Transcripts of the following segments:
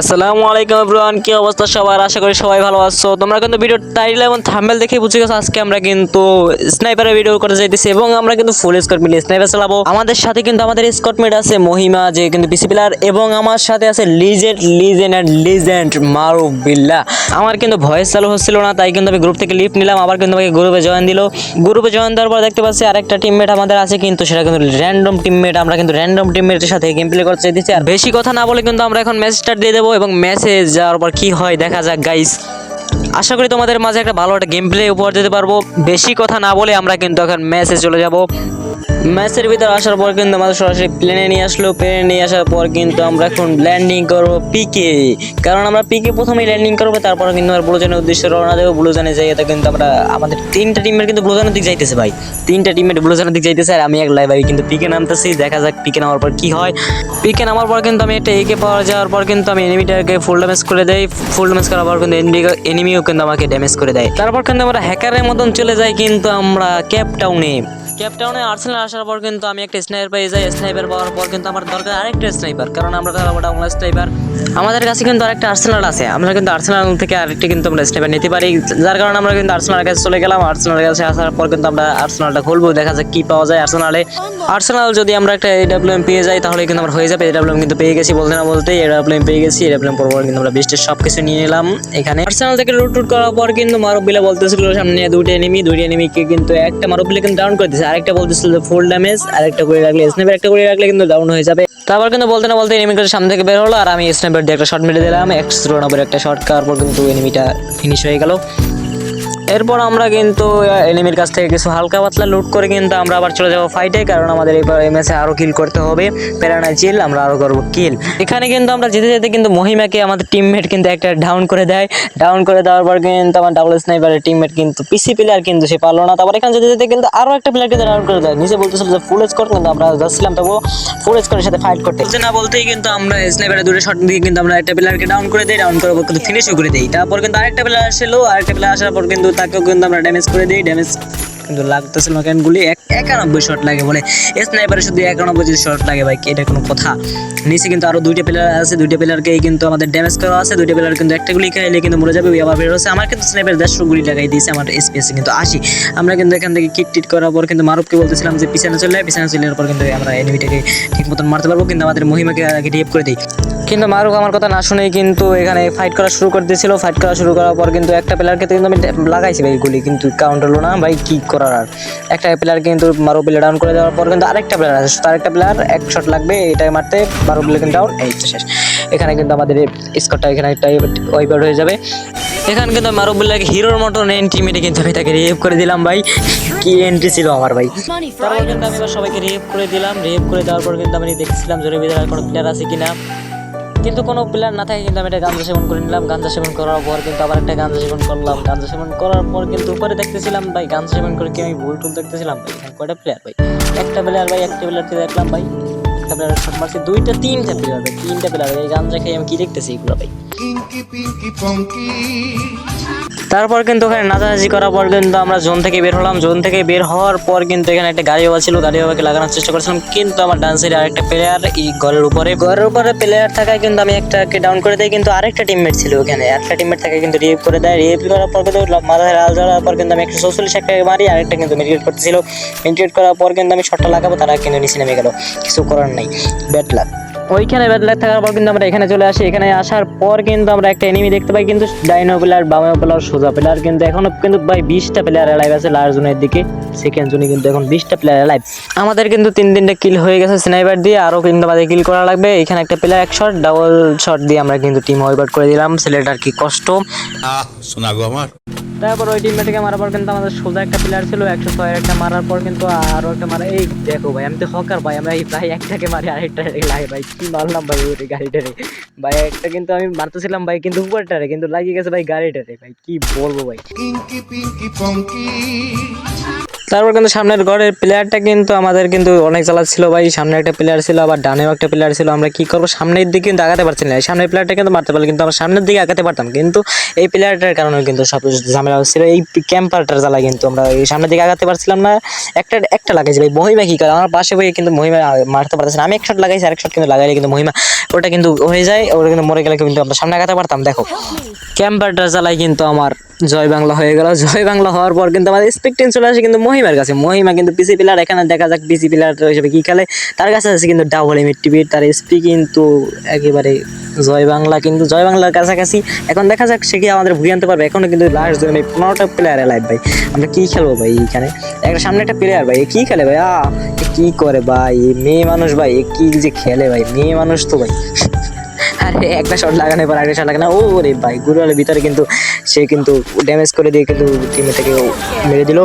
আসসালামু আলাইকুম এভরিওয়ান, কি অবস্থা সবার? আশা করি সবাই ভালো আছো। তোমরা কিন্তু ভিডিও টাইটেল এবং থাম্বনেল দেখে বুঝে গেছো, আজকে আমরা কিন্তু স্নাইপারের ভিডিও করে যাইতেছি এবং আমরা কিন্তু ফুল স্কট মিলে স্নাইপার চালাবো। আমাদের সাথে কিন্তু আমাদের স্কট মেট আছে মহিমা, যে কিন্তু পিসি প্লেয়ার এবং আমার সাথে আছে legend legend and legend Maruf Billa. আমার কিন্তু ভয়েস চালু হচ্ছিল না, তাই কিন্তু আমি গ্রুপ থেকে লিফট নিলাম, আবার কিন্তু আমাকে গ্রুপে জয়েন দিল। গ্রুপে জয়েন দেওয়ার পর দেখতে পাচ্ছি আরেকটা টিমমেট আমাদের আছে, কিন্তু সেটা কিন্তু র্যান্ডম টিমমেট আমরা কিন্তু র্যান্ডম টিমমেটের সাথে গেম প্লে করতে চাইতেছি আর বেশি কথা না বলে কিন্তু আমরা এখন ম্যাচ স্টার্ট দিয়ে দেবো এবং ম্যাচে যাওয়ার পর কি হয় দেখা যাক গাইস আশা করি তোমাদের মাঝে একটা ভালো একটা গেম প্লে উপহার দিতে পারব। বেশি কথা না বলে আমরা কিন্তু এখন ম্যাচে চলে যাব। ম্যাচের ভিতর আসার পর কিন্তু আমাদের সরাসরি প্লেনে নিয়ে আসলো। প্লেনে নিয়ে আসার পর কিন্তু আমরা এখন ল্যান্ডিং করব পিকে কারণ আমরা পিকে প্রথমেই ল্যান্ডিং করব, তারপর কিন্তু আমরা ব্লুজানের উদ্দেশ্যে রওনা দেবো। ব্লুজনে যাই কিন্তু আমরা আমাদের তিনটা টিমের কিন্তু ব্লুজানের দিক যাইতেছে ভাই। তিনটা টিমের ব্লুজানের দিক যাইতেছে আর আমি এক লাইভ কিন্তু পিকে নামতেছি। দেখা যাক পিকে নামার পর কি হয়। পিকে নামার পর কিন্তু আমি একটা একে পাওয়ার যাওয়ার পর কিন্তু আমি এনিমিটাকে ফুল ড্যামেজ করে দেই। ফুল ড্যামেজ করার পর কিন্তু এনিমিও কিন্তু আমাকে ড্যামেজ করে দেয়। তারপর কিন্তু আমরা হ্যাকারের মতন চলে যাই কিন্তু আমরা ক্যাপ টাউনে ক্যাপটাউনে আর্সেনাল আসার পর কিন্তু আমি একটা স্নাইপার পেয়ে যাই। স্নাইপার পাওয়ার পর কিন্তু আমার দরকার আরেকটা স্নাইপার কারণ আমরা খেলাবো ডাউনলার স্নাইপার আমাদের কাছে কিন্তু আরেকটা আর্সেনাল আছে। আমরা কিন্তু আর্সেনাল থেকে আরেকটা কিন্তু আমরা স্নাইপার নিতে পারি। যার কারণে আমরা কিন্তু আর্সেনালের কাছে চলে গেলাম। আর্সেনালের কাছে আসার পর কিন্তু আমরা আর্সেনালটা খুলবো। দেখা যাক কি পাওয়া যায় আর্সেনালে আর্সেনাল যদি আমরা একটা এডাব্লিউএম পেয়ে যাই, তাহলে কিন্তু আমরা হয়ে যাবে। এডাব্লিউএম কিন্তু পেয়ে গেছি বলতে না বলতে এডাব্লিউএম পেয়ে গেছি। এডাব্লিউএম পর পর কিন্তু আমরা বেস্টের সব কিছু নিয়ে নিলাম এখানে। আর্সেনাল থেকে লুট টুট করার পর কিন্তু মারবিলা বলতেছিল, সামনে দুটো এনিমি দুটো এনিমিকে কিন্তু একটা মারবিলা কিন্তু ডাউন করে দিয়েছে। আরেকটা বলতেছিল যে ফুল ড্যামেজ আরেকটা করে রাখলে স্ন্যাপের একটা করে রাখলে কিন্তু ডাউন হয়ে যাবে। তারপর কিন্তু বলতে না বলতে এনিমি সামনে থেকে বের হলো, আর আমি স্ন্যাপের দিয়ে একটা শর্ট মেরে দিলাম একশো নম্বর একটা শর্ট খাওয়ার পর কিন্তু এনিমিটা ফিনিশ হয়ে গেল। এরপর আমরা কিন্তু এনিমির কাছ থেকে কিছু হালকা পাতলা লুট করে কিন্তু আমরা আবার চলে যাব ফাইটে কারণ আমাদের এবার এই ম্যাচে আরও কিল করতে হবে। প্যারানা চিল আমরা আরও করব কিল এখানে কিন্তু আমরা যেতে যেতে কিন্তু মহিমাকে আমাদের টিমমেট কিন্তু একটা ডাউন করে দেয়। ডাউন করে দেওয়ার পর কিন্তু আমার ডাবল স্নাইপারের টিমমেট কিন্তু পিসি প্লেয়ার কিন্তু সে পারল না। তারপর এখানে যেতে যেতে কিন্তু আরও একটা প্লেয়ারকে ডাউন করে দেয়। নিজে বলতেছিল যে ফুল স্কোর কিন্তু আমরা যাচ্ছিলাম। তবুও ফুল স্কোরের সাথে ফাইট করতে। না বলতেই কিন্তু আমরা স্নাইপারের দূরে শট দিয়ে কিন্তু আমরা একটা প্লেয়ারকে ডাউন করে দিই ডাউন করার পর কিন্তু ফিনিশও করে দিই। তারপর কিন্তু আরেকটা প্লেয়ার আসলো, আরেকটা প্লেয়ার আসার পর কিন্তু তাকেও কিন্তু আমরা ড্যামেজ করে দিই ড্যামেজ কিন্তু লাগতেছিল না কেন গুলি এক- একানব্বই শট লাগে বলে। স্নাইপারে শুধু একানব্বই যদি শট লাগে ভাই এটা কোনো কথা? নিচে কিন্তু আরও দুইটা প্লেয়ার আছে, দুইটা প্লেয়ারকে কিন্তু আমাদের ড্যামেজ করা আছে, দুইটা প্লেয়ার কিন্তু একটা গুলি খাইলে কিন্তু মরে যাবে, ওই আবার বের হচ্ছে। আমার কিন্তু স্নাইপার দেড়শো গুলি লাগাই দিয়েছে আমার এসপিএস কিন্তু আসি। আমরা কিন্তু এখান থেকে কিট টিট করার পর কিন্তু মারুফকে বলতেছিলাম যে, পিছনে চলে পিছনে চলে পর কিন্তু আমরা এনিমিটাকে ঠিক মতন মারতে পারব, কিন্তু আমাদের মহিমাকে আগে রেপ করে দিই। কিন্তু মারুফ আমার কথা না শুনেই কিন্তু এখানে ফাইট করা শুরু করে দিয়েছিল। ফাইট করা শুরু করার পর কিন্তু একটা প্লেয়ারকে কিন্তু আমি লাগাইছি ভাই গুলি, কিন্তু কাউন্ট হলো না ভাই কি করার আর। একটা প্লেয়ার কিন্তু মারো প্লেয়ার ডাউন করে দেওয়ার পর কিন্তু আরেকটা প্লেয়ার আছে, তার একটা প্লেয়ার এক শট লাগবে এটাই মারতে মারো প্লেয়ার কিন্তু ডাউন এই শেষ। এখানে কিন্তু আমাদের স্কোরটা এখানে একটা ওয়াইপ আউট হয়ে যাবে। এখানে কিন্তু মারো প্লেয়ারকে হিরোর মতন এন্ট্রিমেটে কিন্তু আমি তাকে রেপ করে দিলাম ভাই। কি এন্ট্রি ছিল আমার ভাই। তারপর কিন্তু আমি সবাইকে রেপ করে দিলাম। রেপ করে দেওয়ার পর কিন্তু আমি দেখছিলাম জোরে ভিতরে আর কোনো প্লেয়ার আছে কিনা। কিন্তু কোনো প্ল্যান না থাকে কিন্তু আমি একটা গাঞ্জা সেবন করে নিলাম। গাঞ্জা সেবন করার পর কিন্তু আবার একটা গাঞ্জা সেবন করলাম। গাঞ্জা সেবন করার পর কিন্তু উপরে দেখতেছিলাম, ভাই গাঞ্জা সেবন করে কি আমি ভুল টুল দেখতেছিলাম? ভাই কয়টা প্লেয়ার ভাই? একটা প্লেয়ার ভাই, একটা প্লেয়ারকে দেখলাম, ভাই। একটা প্লেয়ার শট মারছে দুইটা, তিনটা প্লেয়ার ভাই, তিনটা প্লেয়ার এই গাঞ্জা খেয়ে আমি কি দেখতেছি এগুলো, ভাই. তারপর কিন্তু ওখানে নাচানাচি করার পর কিন্তু আমরা জোন থেকে বের হলাম। জোন থেকে বের হওয়ার পর কিন্তু এখানে একটা গাড়ি বাবা ছিল, গাড়ি বাবাকে লাগানোর চেষ্টা করেছিলাম। কিন্তু আমার ডান্সের আরেকটা প্লেয়ার এই ঘরের উপরে ঘরের উপরে প্লেয়ার থাকায় কিন্তু আমি একটাকে ডাউন করে দেই। কিন্তু আরেকটা টিমমেট ছিল ওখানে একটা টিমমেট থাকে কিন্তু রিভ করে দেয়। রিভ করার পর কিন্তু মাথায় লাল যাওয়ার পর কিন্তু আমি একশো চৌচল্লিশ একটাকে মারি, আরেকটা কিন্তু মিডিয়েট করতেছিল। মিডিয়েট করার পর কিন্তু আমি শটটা লাগাবো, তারা কিন্তু নিচে নেমে গেল। কিছু করার নাই। ব্যাট লাগ ওইখানে ব্যাড লাগ থাকার পর কিন্তু আমরা এখানে চলে আসি। এখানে আসার পর কিন্তু আমরা একটা এনিমি দেখতে পাই কিন্তু ডাইনো প্লেয়ার বামে প্লেয়ার সোজা প্লেয়ার কিন্তু এখনও কিন্তু ভাই বিশটা প্লেয়ার অ্যালাইভ আছে লাস্ট জোনের দিকে। সেকেন্ড জোনে কিন্তু এখন বিশটা প্লেয়ার অ্যালাইভ আমাদের কিন্তু তিন তিনটা কিল হয়ে গেছে স্নাইপার দিয়ে আরও কিন্তু আমাদের কিল করা লাগবে। এখানে একটা প্লেয়ার এক শট ডাবল শট দিয়ে আমরা কিন্তু টিম ওয়াইপ করে দিলাম। ছেলেটার কি কষ্ট? শোনা গো আমার। তারপর ওই টিমমেটকে মারার পর কিন্তু আমাদের সোজা একটা প্লেয়ার ছিল একশো ছয় একটা মারার পর কিন্তু আরও একটা মারা। এই দেখো ভাই আমি তো হকার ভাই আমরা এই ভাই একটাকে মারি আরেকটা লাগে ভাই। মারলাম ভাই ওই গাড়িটারে ভাই, একটা কিন্তু আমি মারতেছিলাম ভাই, কিন্তু উপরটারে কিন্তু লাগিয়ে গেছে ভাই গাড়িটারে ভাই, কি বলব ভাই? পিঙ্কি পিঙ্কি Punky. তারপর কিন্তু সামনের ঘরের প্লেয়ারটা কিন্তু আমাদের কিন্তু অনেক জ্বালা ছিল ভাই। সামনে একটা প্লেয়ার ছিল, আবার ডানেও একটা প্লেয়ার ছিল। আমরা কি করব? সামনের দিকে কিন্তু আগাতে পারছি না। সামনের প্লেয়ারটা কিন্তু মারতে পারলে কিন্তু আমরা সামনের দিকে আগাতে পারতাম। কিন্তু এই প্লেয়ারটার কারণে কিন্তু সব ঝামেলা হচ্ছিল এই ক্যাম্পারটার জ্বালা কিন্তু আমরা এই সামনের দিকে আগাতে পারছিলাম না। একটা একটা লাগাইছি ভাই। মহিমা কি করে? আমার পাশে ভাই কিন্তু মহিমা মারতে পারতেছে না। আমি এক শট লাগাইছি, আরেক শট কিন্তু লাগাইলে কিন্তু মহিমা ওটা কিন্তু হয়ে যায়। ওটা কিন্তু মরে গেলে কিন্তু আমরা সামনে আগাতে পারতাম। দেখো ক্যাম্পারটার জ্বালায় কিন্তু আমার জয় বাংলা হয়ে গেল। জয় বাংলা হওয়ার পর কিন্তু আমাদের স্পেকটেন চলে আসে। কিন্তু মহিমার কাছে, মহিমা কিন্তু পিসি প্লেয়ার এখানে দেখা যাক পিসি প্লেয়ার হিসেবে কি খেলে। তার কাছে আছে কিন্তু ডাবল এম টিভি তার এসপি কিন্তু একেবারে জয় বাংলা, কিন্তু জয় বাংলার কাছাকাছি। এখন দেখা যাক সে কি আমাদের ভুগিয়ে আনতে পারবে। এখনও কিন্তু লাস্ট জন্য পনেরোটা প্লেয়ার লাইভ ভাই। আমরা কি খেলব ভাই এখানে? একটা সামনে একটা প্লেয়ার ভাই কি খেলে ভাই? আ কি করে ভাই? মেয়ে মানুষ ভাই কি যে খেলে ভাই? মেয়ে মানুষ তো ভাই। আরে, একটা শট লাগানোর পর আরেকটা শট লাগানো। ও রে ভাই গুরুয়ালের ভিতরে কিন্তু সে কিন্তু ড্যামেজ করে দিয়ে কিন্তু টিমে থেকে মেরে দিল।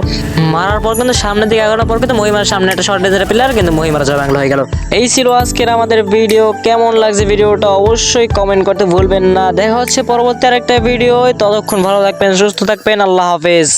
মারার পর কিন্তু সামনের দিকে এগারোটা পর কিন্তু মহিমার সামনে একটা শর্ট ডেজার প্লেয়ার কিন্তু মহিমার জয় বাংলা হয়ে গেল। এই ছিল আজকের আমাদের ভিডিও কেমন লাগছে ভিডিওটা অবশ্যই কমেন্ট করতে ভুলবেন না। দেখা হচ্ছে পরবর্তী আরেকটা ভিডিও ততক্ষণ ভালো থাকবেন, সুস্থ থাকবেন। আল্লাহ হাফেজ।